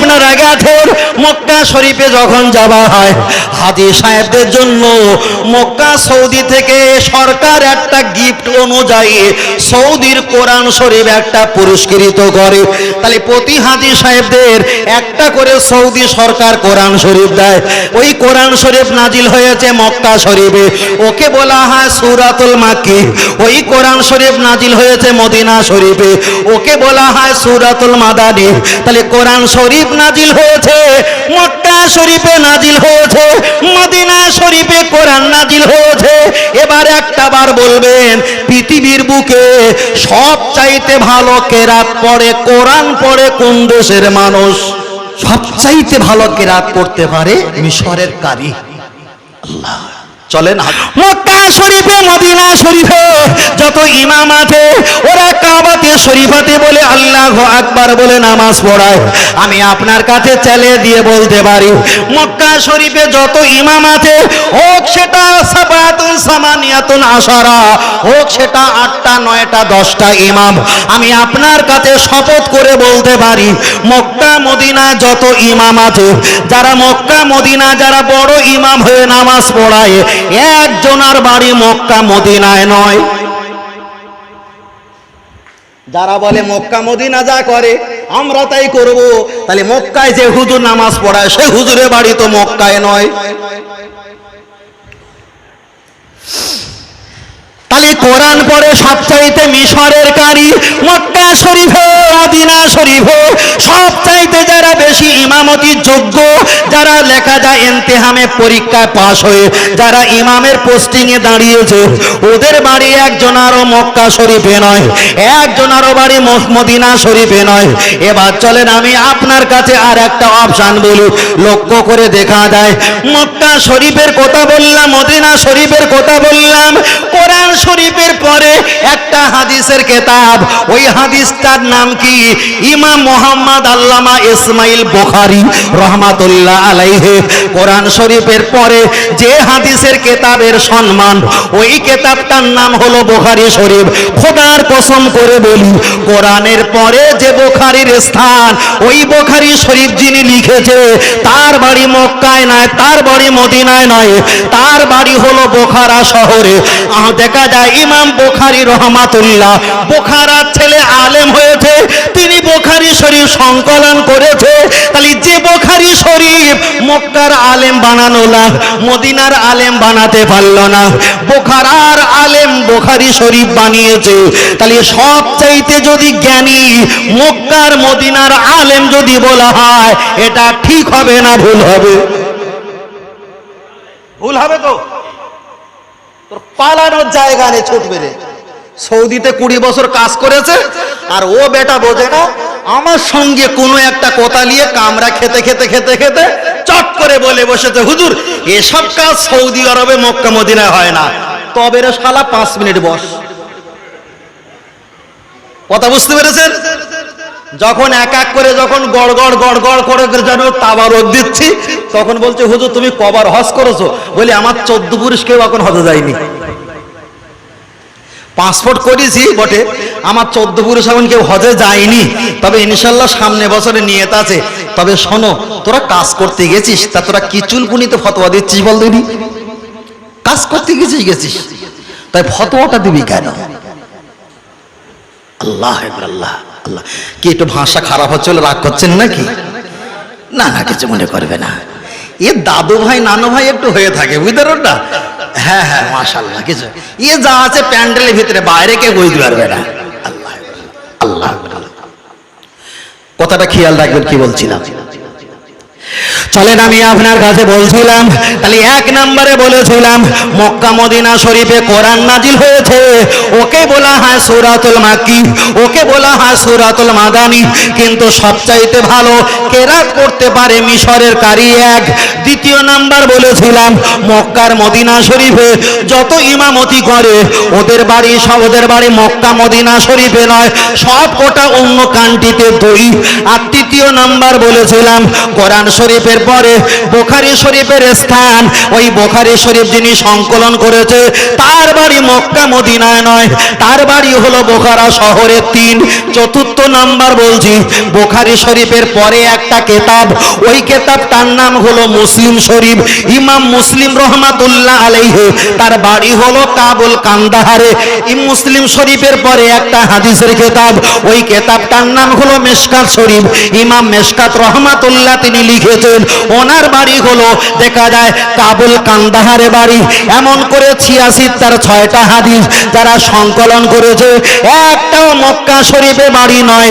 আপনারা গেছেন মক্কা শরীফে যখন যাওয়া হয় হাজি সাহেবদের জন্য মক্কা সৌদি থেকে সরকার একটা গিফট অনুযায়ী সৌদির কোরআন শরীফ একটা পুরস্কৃত করে। তাহলে প্রতি হাজি সাহেবদের একটা করে সৌদি সরকার কোরআন শরীফ দেয়। ওই কোরআন শরীফ নাজিল হয়েছে মক্কা শরীফে। ওকে বলা হয় সুরাতুল মাক্কি। ওই কোরআন শরীফ নাজিল হয়েছে মদিনা শরীফে। ওকে বলা হয় সুরাতুল মাদানি। তাহলে কোরআন শরীফ নাজিল হয়েছে, মক্কা শরীফে নাজিল হয়েছে, মদিনা শরীফে কোরআন নাজিল হয়েছে। এবার একটা বার বলবেন, পৃথিবীর বুকে সব চাইতে ভালো কেরাত পড়ে, কোরআন পড়ে কোন দেশের মানুষ? সবচাইতে ভালো কেরাত পড়তে পারে মিশরের কারি। আল্লাহ। চলেন। মক্কা শরীফে, মদিনা শরীফে যত ইমাম আছে, ওরা কাবাতে শরীফাতে বলে, আল্লাহ আকবার বলে নামাজ পড়ায়। আমি আপনার কাছে চ্যালে দিয়ে বলতে পারি, মক্কা শরীফে যত ইমাম আছে, হোক সেটা সাবাতুন সামানিয়াতুন আশারা, হোক সেটা আটটা, নয়টা, দশটা ইমাম। আমি আপনার কাছে শপথ করে বলতে পারি, মক্কা, মদিনা যত ইমাম আছে, যারা মক্কা, মদিনা, যারা বড় ইমাম হয়ে নামাজ পড়ায় একজনার বাড়ি মক্কা, মদিনায় নয়। যারা বলে মক্কা, মদিনা যা করে, আমরা তাই করব। তাহলে মক্কায় যে হুজুর নামাজ পড়ায় সে হুজুরের বাড়ি তো মক্কায় নয়। তাহলে কোরআন পড়ে সবচাইতে মিশরের কারি, মক্কা শরীফে মদিনা শরীফে। সবচাইতে যারা বেশি ইমামতির যোগ্য, যারা লেখা যায় এন্তেহামে পরীক্ষায় পাশ হয়ে, যারা ইমামের পোস্টিং এ দাঁড়িয়েছে, ওদের বাড়ি একজন আরও মক্কা শরীফে নয়, একজন আরও বাড়ি মদিনা শরীফে নয়। এবার চলেন আমি আপনার কাছে আর একটা অপশান বলি, লক্ষ্য করে দেখা যায়, মক্কা শরীফের কথা বললাম, মদিনা শরীফের কথা বললাম, কোরআন শরীফের পরে একটা হাদিসের কেতাব। ওই হাদিসটার নাম কি? ইমাম মোহাম্মদ আল্লামা ইসমাইল বুখারী রহমাতুল্লাহ আলাইহে। কোরআন শরীফের পরে যে হাদিসের কেতাবের সম্মান, ওই কেতাবটার নাম হলো বুখারী শরীফ। খোদার কসম করে বলি, কোরআনের পরে যে বুখারীর স্থান, ওই বুখারী শরীফ যিনি লিখেছে, তার বাড়ি মক্কায় নয়, তার বাড়ি মদিনায় নয়, তার বাড়ি হলো বোখারা শহরে। দেখা যায় ইমাম বোখারি রহমাতুল্লাহ। বোখারার ছেলে আলেম হয়েছে, তিনি বোখারি শরীফ সংকলন করেছে। তাহলে যে বোখারি শরীফ মক্কার আলেম বানানো না, মদিনার আলেম বানাতে পারল না। বোখারার আলেম বোখারি শরীফ বানিয়েছে। তাহলে সব চাইতে যদি জ্ঞানী মক্কার মদিনার আলেম যদি বলা হয়, এটা ঠিক হবে না ভুল হবে? ভুল হবে তো? তোর পালানোর জায়গা নেই ছুটবে রে সৌদিতে কুড়ি বছর কাজ করেছে, আর ও বেটা বোঝে না, আমার সঙ্গে কোনো একটা কথা নিয়ে কামরা খেতে খেতে খেতে খেতে চট করে বলে বসেছে, হুজুর, এসব কাজ সৌদি আরবে মক্কা মদিনায় হয় না। তবে শালা পাঁচ মিনিট বস। কথা বুঝতে পেরেছেন? যখন এক এক করে যখন গড় গড় গড় গড় করে যেন তাবার দিচ্ছি, তখন বলছে, হুজুর, তুমি কবার হজ করেছ? বলি, আমার চোদ্দ পুরুষ কেউ এখন হজে যায়নি। পাসপোর্ট করেছি বটে, আমার চোদ্দ পুরুষ এখন কেউ হজে যায়নি। তবে ইনশাল্লাহ সামনে বছরে নিয়ত আছে। তবে শোনো, তোরা কাজ করতে গেছিস, তা তোরা কি চুলকুনিতে ফতোয়া দিচ্ছিস বল দিবি কাজ করতে গেছিস গেছিস। তাই ফতোয়াটা দিবি কেন? আল্লাহ আল্লাহ। আল্লাহ। কি একটু ভাষা খারাপ হচ্ছে বলে রাগ করছেন নাকি? না না, কিছু মনে করবে না। এ দাদু ভাই, নানু ভাই একটু হয়ে থাকে, বুঝতে পারো না? হ্যাঁ হ্যাঁ মাশাল্লাহ কিছু। এ যা আছে প্যান্ডেলের ভিতরে, বাইরে কে বুঝতে পারবে না। আল্লাহ আল্লাহ। কথাটা খেয়াল রাখবেন কি বলছিলাম? চলেন আমি আপনার কাছে বলছিলাম, তাহলে এক নম্বরে বলেছিলাম, মক্কা মদিনা শরীফে কোরআন নাজিল হয়েছে। ওকে বলা হয় সুরাতুল মাক্কি, ওকে বলা হয় সুরাতুল মাদানি, কিন্তু সবচাইতে ভালো কেরাত করতে পারে মিশরের কারি এক। দ্বিতীয় নাম্বার বলেছিলাম, মক্কার মদিনা শরীফে যত ইমামতি করে, ওদের বাড়ি সব ওদের বাড়ি মক্কা মদিনা শরীফে নয়, সব কোটা অন্য কান্টিতে দুই। আর তৃতীয় নাম্বার বলেছিলাম, কোরআন শরীফের পরে বোখারি শরীফের স্থান। ওই বোখারি শরীফ যিনি সংকলন করেছে, তার বাড়ি মক্কা মদিনায় নয়, তার বাড়ি হলো বোখারা শহরের তিন, চতুর্থ নাম্বার বলছি। বোখারি শরীফের পরে একটা কেতাব, ওই কেতাবটার নাম হলো মুসলিম শরীফ। ইমাম মুসলিম রহমাতুল্লাহ আলাইহি, তার বাড়ি হলো কাবুল কান্দাহারে। এই মুসলিম শরীফের পরে একটা হাদিসের কেতাব, ওই কেতাবটার নাম হলো মেশকাত শরীফ। ইমাম মেশকাত রহমাতুল্লাহ তিনি লিখেছেন ওনার বাড়ি হলো, দেখা যায় কাবুল কান্দাহারে বাড়ি। এমন করে ছিয়াশি তার ছয়টা হাদিস যারা সংকলন করেছে। একটাও মক্কা শরীফে বাড়ি নয়,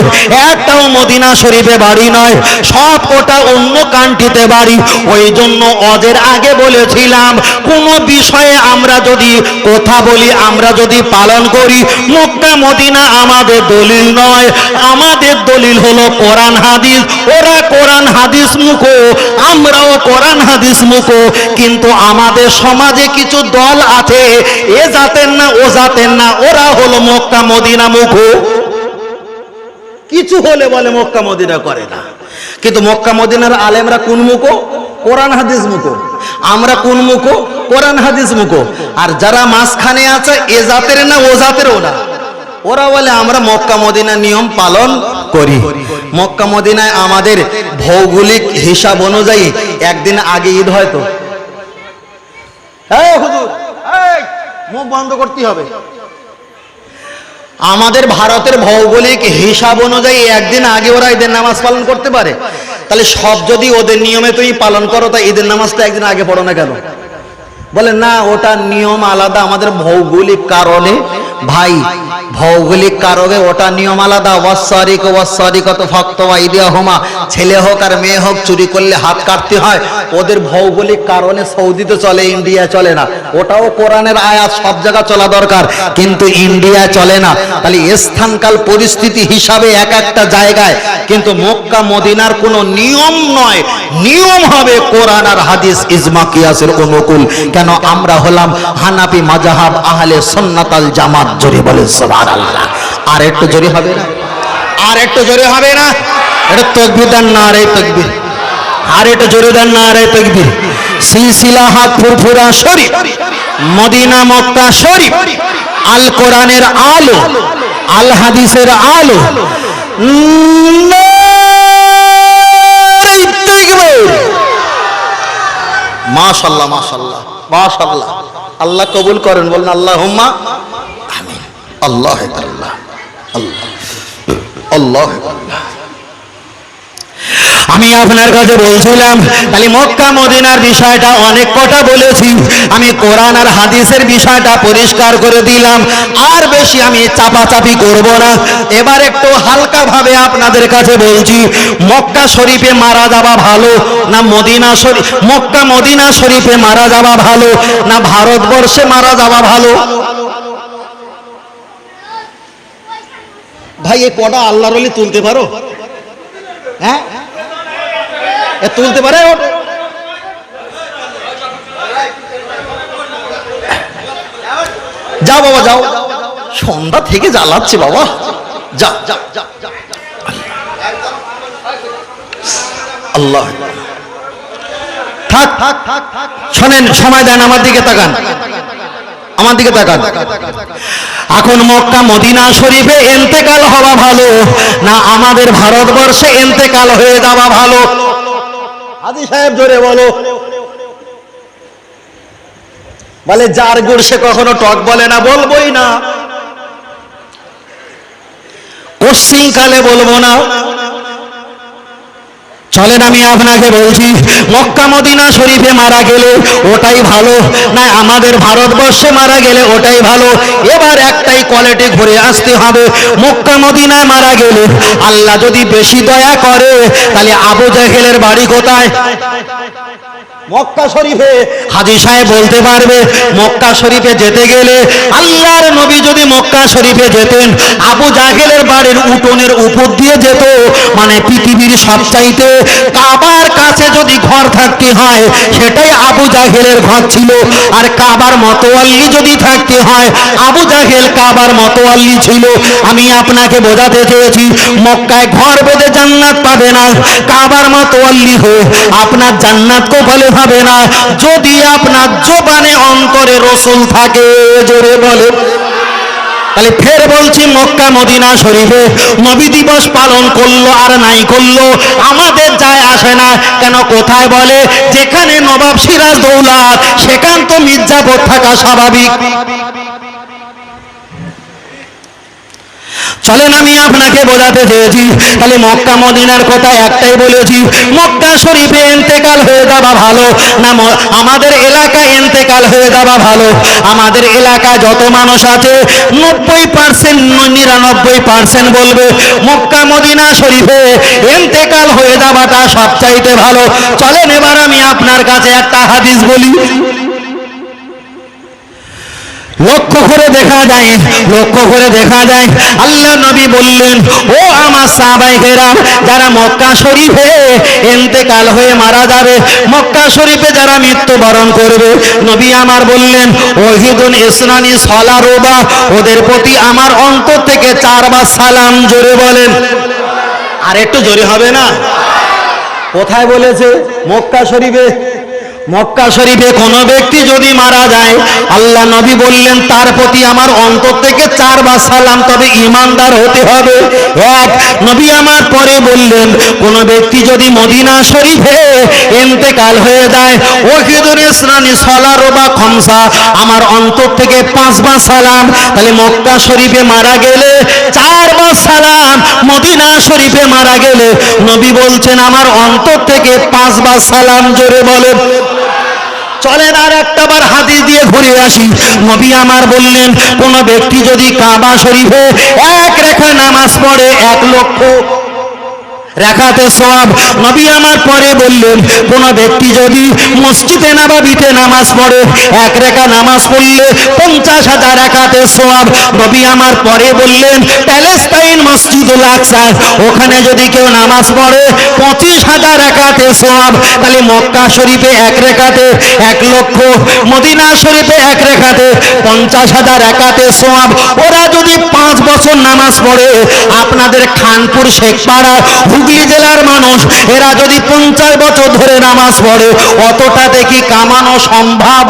একটাও মদিনা শরীফে বাড়ি নয়, সব ওটা অন্য কান্ট্রিতে বাড়ি। ওই জন্য অদের আগে বলেছিলাম, কোন বিষয়ে আমরা যদি কথা বলি, আমরা যদি পালন করি, মক্কা মদিনা আমাদের দলিল নয়। আমাদের দলিল হলো কোরআন হাদিস। ওরা কোরআন হাদিস মুখো আমরাও কোরআন হাদিস মুখো, কিন্তু আমাদের সমাজে কিছু দল আছে, এ জাতের না, ও জাতের না, ওরা হলো মক্কা, মদিনা মুখো। কিছু হলে বলে মক্কা, মদিনা করে না। কিন্তু মক্কা, মদিনার আলেমরা কোন মুখো? কোরআন হাদিস মুখো। আমরা কোন মুখো? কোরআন হাদিস মুখো। আর যারা মাঝখানে আছে, এ জাতের না, ও জাতেরও না। ওরা বলে আমরা মক্কা, মদিনা নিয়ম পালন করি। মক্কা মদিনায় আমাদের ভৌগোলিক হিসাব অনুযায়ী একদিন আগে ঈদ হয় তো। মুখ বন্ধ করতে হবে। আমাদের ভারতের ভৌগোলিক হিসাব অনুযায়ী একদিন আগে ওরা ঈদের নামাজ পালন করতে পারে। তাহলে সব যদি ওদের নিয়মে তুমি পালন করো, তা ঈদের নামাজটা একদিন আগে পড়ো না কেন? বলে না ওটা নিয়ম আলাদা আমাদের ভৌগোলিক কারণে। ভাই ভৌগোলিক কারণে ওটা নিয়ম আলাদা। ওয়াসারিক ওয়াসারিকত ওয়াইদিয়া হোমা। ছেলে হোক আর মেয়ে হোক, চুরি করলে হাত কাটতে হয়। ওদের ভৌগোলিক কারণে সৌদিতে চলে ইন্ডিয়া চলে না। ওটাও কোরআনের আয়াত, সব জায়গা চলা দরকার। কিন্তু ইন্ডিয়া চলে না। তাহলে স্থানকাল পরিস্থিতি হিসাবে এক একটা জায়গায়। কিন্তু মক্কা, মদিনার কোনো নিয়ম নয়। নিয়ম হবে কোরআন আর হাদিস ইজমা কিয়াসের অনুকূল। কেন? আমরা হলাম হানাপি মাজাহাব আহলে সুন্নাতাল জামাত, জোরে বলে সুবহানাল্লাহ আর একটু জোরে হবে না? আর একটু জোরে হবে না? এটা তকবির দেন না আরে তকবির। আর একটু জোরে দেন না আরে তকবির। সিলসিলা হাত ফুরফুরা শরীফ, মদিনা মক্কা শরীফ, আল কোরআনের আলো, আল হাদিসের আলো। মাশাল্লাহ মাশাল্লাহ মাশাল্লাহ। আল্লাহ কবুল করেন, বলেন আল্লাহ হুম্মা আল্লাহ আল্লাহ আল্লাহ। আমি আপনার কাছে বলছিলাম, তাহলে মক্কা মদিনার বিষয়টা অনেক কথা বলেছি। আমি কোরআন আর হাদিসের বিষয়টা পরিষ্কার করে দিলাম। আর বেশি আমি চাপাচাপি করব না। এবার একটু হালকা ভাবে আপনাদের কাছে বলছি, মক্কা শরীফে মারা যাওয়া ভালো না মদিনা শরীফ মক্কা মদিনা শরীফে মারা যাওয়া ভালো না ভারতবর্ষে মারা যাওয়া ভালো? ভাই এ কটা আল্লাহর অলি তুলতে পারো? হ্যাঁ? তুলতে পারে যাও বাবা, যাও। সন্ধ্যা থেকে জ্বালাচ্ছে বাবা। যা যা যা। আল্লাহ। থাক থাক থাক থাক। শোনেন, সময় দেন, আমার দিকে তাকান। আমার দিকে তাকান। এখন মক্কা মদিনা শরীফে এন্তেকাল হওয়া ভালো, না আমাদের ভারতবর্ষে এন্তেকাল হয়ে যাওয়া ভালো। হাজি সাহেব জোরে বলো। বলে, যার গুড় সে কখনো টক বলে না, বলবোই না। পশ্চিম কালে বলব না। চলেন আমি আপনাকে বলছি, মক্কা মদিনা শরীফে মারা গেলে ওটাই ভালো, না আমাদের ভারতবর্ষে মারা গেলে ওটাই ভালো? এবার একটাই কোয়ালিটি ঘুরে আসতে হবে, মক্কা মদিনায় মারা গেলে আল্লাহ যদি বেশি দয়া করে, তাহলে আবু জাহেলের বাড়ি কোথায়? মক্কা শরীফে হাজি সাহেব বলতে পারবে, মক্কা শরীফে যেতে গেলে আল্লাহর নবী যদি মক্কা শরীফে যেতেন, আবু জাহেলের বাড়ির উঠোনের উপর দিয়ে যেত মানে পৃথিবীর সবচাইতে কাবার কাছে যদি ঘর থাকতে হয়, সেটাই আবু জাহেলের ঘর ছিল। আর কাবার মতোয়াল্লি যদি থাকতে হয়, আবু জাহেল কাবার মতোয়াল্লি ছিল। আমি আপনাকে বোঝাতে চেয়েছি, মক্কায় ঘর বেঁধে জান্নাত পাবে না। কাবার মতোয়াল্লি হয়ে আপনার জান্নাত কপালে হবে না, যদি আপনার জোবানে অন্তরে রসুল থাকে, জোরে বলে। তাহলে ফের বলছি, মক্কা মদিনা শরীফে নবী দিবস পালন করল আর নাই করল, আমাদের যায় আসে না। কেন কোথায় বলে? যেখানে নবাব সিরাজ দৌলা সেখান তো মির্জাপুর থাকা স্বাভাবিক। চলেন আমি আপনাকে বোঝাতে চেয়েছি। তাহলে মক্কা, মদিনার কথা একটাই বলেছি। মক্কা শরীফে এন্তেকাল হয়ে যাওয়া ভালো। না আমাদের এলাকায় এন্তেকাল হয়ে যাওয়া ভালো। আমাদের এলাকায় যত মানুষ আছে, নব্বই পার্সেন্ট নিরানব্বই পার্সেন্ট বলবে, মক্কা, মদিনা শরীফে এন্তেকাল হয়ে যাওয়াটা সবচাইতে ভালো। চলেন, এবার আমি আপনার কাছে একটা হাদিস বলি। লক্ষ্য করে দেখা যায়, লক্ষ্য করে দেখা যায়। আল্লাহ নবী বললেন, ও আমার সাহাবাইকেরা যারা মক্কা শরীফে এন্তেকাল হয়ে মারা যাবে, মক্কা শরীফে যারা মৃত্যুবরণ করবে, নবী আমার বললেন, ওহিদুন ইসলানি সলা রোবা ওদের প্রতি আমার অন্তর থেকে চারবার সালাম জোরে বলেন। আর একটু জোরে হবে না? কোথায় বলেছে? মক্কা শরীফে মক্কা শরীফে কোন ব্যক্তি যদি মারা যায়, আল্লাহ নবী বললেন, তার প্রতি আমার অন্তর থেকে চারবার সালাম, তবে ইমানদার হতে হবে। এক নবী আমার পরে বললেন, কোন ব্যক্তি যদি মদিনা শরীফে এন্তেকাল হয়ে যায় ওহিদুর ইসলানি সলার বা খমসা, আমার অন্তর থেকে পাঁচবার সালাম, তাহলে মক্কা শরীফে মারা গেলে চারবার সালাম, মদিনা শরীফে মারা গেলে নবী বলছেন, আমার অন্তর থেকে পাঁচবার সালাম, জোরে বলে চলেন আর একটা বার হাতি দিয়ে ঘুরে আসি। নবী আমার বললেন, কোন ব্যক্তি যদি কাবা শরীফে এক রেখা নামাজ পড়ে, এক লক্ষ রেখাতে সব নবী আমার পরে বললেন, কোন ব্যক্তি যদি মসজিদে নাবাবিতে নামাজ পড়ে, এক রেখা নামাজ পড়লে পঞ্চাশ হাজার রেখাতে সব নবী আমার পরে বললেন, প্যালেস্তাইন মসজিদুল আকসা ওখানে যদি কেউ নামাজ পড়ে, পঁচিশ হাজার রেখাতে সব তাহলে মক্কা শরীফে এক রেখাতে এক লক্ষ, মদিনা শরীফে এক রেখাতে পঞ্চাশ হাজার একাতে সব ওরা যদি পাঁচ বছর নামাজ পড়ে, আপনাদের খানপুর শেখপাড়া হুগলি জেলার মানুষ, এরা যদি পঞ্চাশ বছর ধরে নামাজ পড়ে, অতটা দেখি কামানো সম্ভব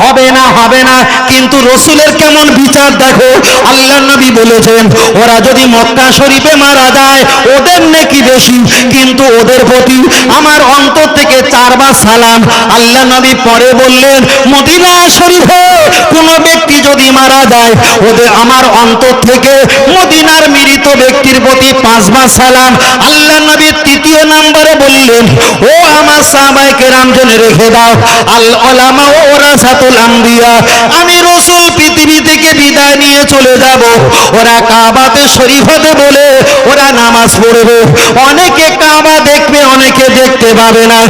হবে না হবে না। কিন্তু রসুলের কেমন বিচার দেখো আল্লাহ নবী বলেছেন, ওরা যদি মক্কা শরীফে মারা যায়, ওদের নাকি বেশি। কিন্তু ওদের প্রতি আমার অন্তর থেকে চারবার সালাম। আল্লাহ নবী পরে বললেন, মদিনা শরীফে কোন ব্যক্তি যদি মারা যায়, ওদের আমার অন্তর থেকে মদিনার মৃত ব্যক্তির প্রতি পাঁচবার সালাম। আল্লাহ নবী তৃতীয় নম্বরে বললেন, ও আমার সাহবাইকে রামজনে রেখে দাও। আল ওলামা ও আমি রসুল পৃথিবী থেকে বিদায় নিয়ে চলে যাব। ওরা কাবাতে শরীফ হতে বলে ওরা নামাজ পড়বে। অনেকে কাবা দেখবে, অনেকে দেখতে পাবে না।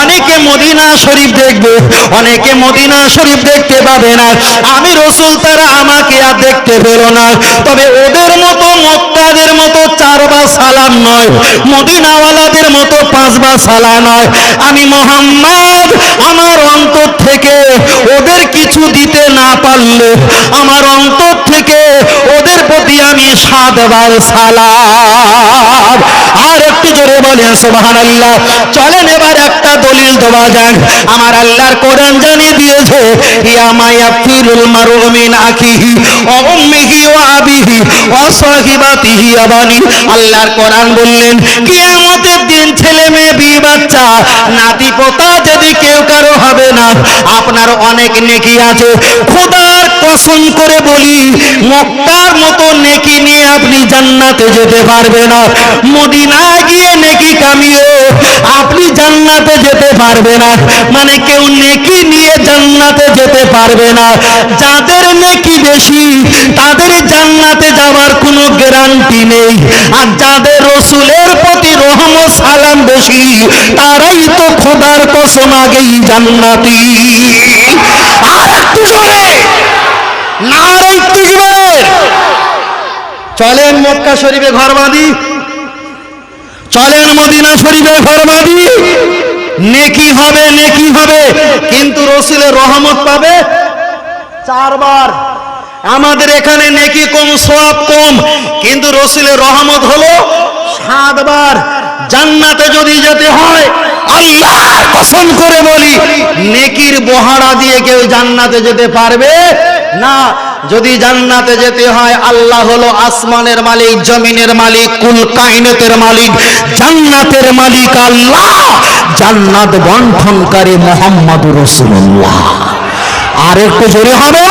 অনেকে মদিনা শরীফ দেখবে, অনেকে মদিনা শরীফ দেখতে পাবে না। আমি রসুল, তারা আমাকে আর দেখতে পেল না। তবে ওদের মতো মক্কাদের মতো চারবার সালাম নয়। মদিনাওয়ালাদের মতো পাঁচবার সালাম নয়। আমি মোহাম্মদ আমার অন্তর থেকে ওদের কিছু দিতে না পারলে আমার অন্তর থেকে ওদের প্রতি আমি সাতবার সালাম। আর একটু জোরে বলেন সুবহান আল্লাহ চলেন এবার একটা দলিল দেওয়া যাক। আমার আল্লাহর কোরআন জানিয়ে দিয়েছে, ইয়া আখিহি ওয়া উম্মিহি ওয়া আবিহি ওয়া সাহিবাতিহি আবানি আল্লাহর কোরআন বললেন, কিয়ামতের দিন ছেলে মেয়ে, বিয়ে বাচ্চা নাতি পোতা যদি কেউ কারও হবে না, আপনার অনেক নেকি আছে। খোদার কসম করে বলি, মক্কার মতো নেকি নিয়ে আপনি জান্নাতে যেতে পারবে না। মদিনা গিয়ে নেকি কামিয়ে আপনি জান্নাতে যেতে পারবে না। মানে কেউ নেকি নিয়ে জান্নাতে যেতে পারবে না। যাদের নেকি বেশি, তাদের জান্নাতে যাওয়ার কোনো গ্যারান্টি নেই। আর যাদের রসুলের প্রতি রহম সালাম বেশি, তারাই তো খোদার কসম আগেই জান্নাতি। আর একটু জোরে! চলেন মক্কা শরীফে ঘর বাঁধি। চলেন মদিনা শরীফে ঘর বাঁধি। নেকি হবে নেকি হবে, কিন্তু রসুলের রহমত পাবে চারবার। আমাদের এখানে নেকি কম, সোয়াব কম, কিন্তু রসুলের রহমত হলো সাতবার। জান্নাতে যদি যেতে হয় আল্লাহ কসম করে বলি, নেকির বহারা দিয়ে কেউ জান্নাতে যেতে পারবে না, যদি জান্নাতে যেতে হয়, আল্লাহ হলো আসমানের মালিক, জমিনের মালিক, কুল কাইনতের মালিক, জান্নাতের মালিক আল্লাহ, জান্নাত বন্ঠনকারী মোহাম্মদ রসুল্লাহ আর একটু জোরে হবে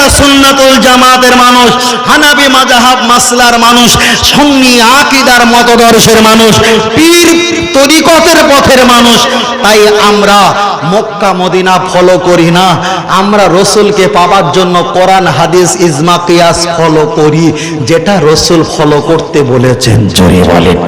আমরা সুন্নাতুল জামাতের মানুষ, হানাবি মাজাহাব মাসলার মানুষ সন্নি আকিদার মতদর্শের মানুষ, পীর তরিকতের পথের মানুষ, তাই আমরা মক্কা, মদিনা ফলো করি না। আমরা রসুলকে পাবার জন্য কোরআন, হাদিস, ইজমা, কিয়াস ফলো করি, যেটা রসুল ফলো করতে বলেছেন। জোরে বলেন।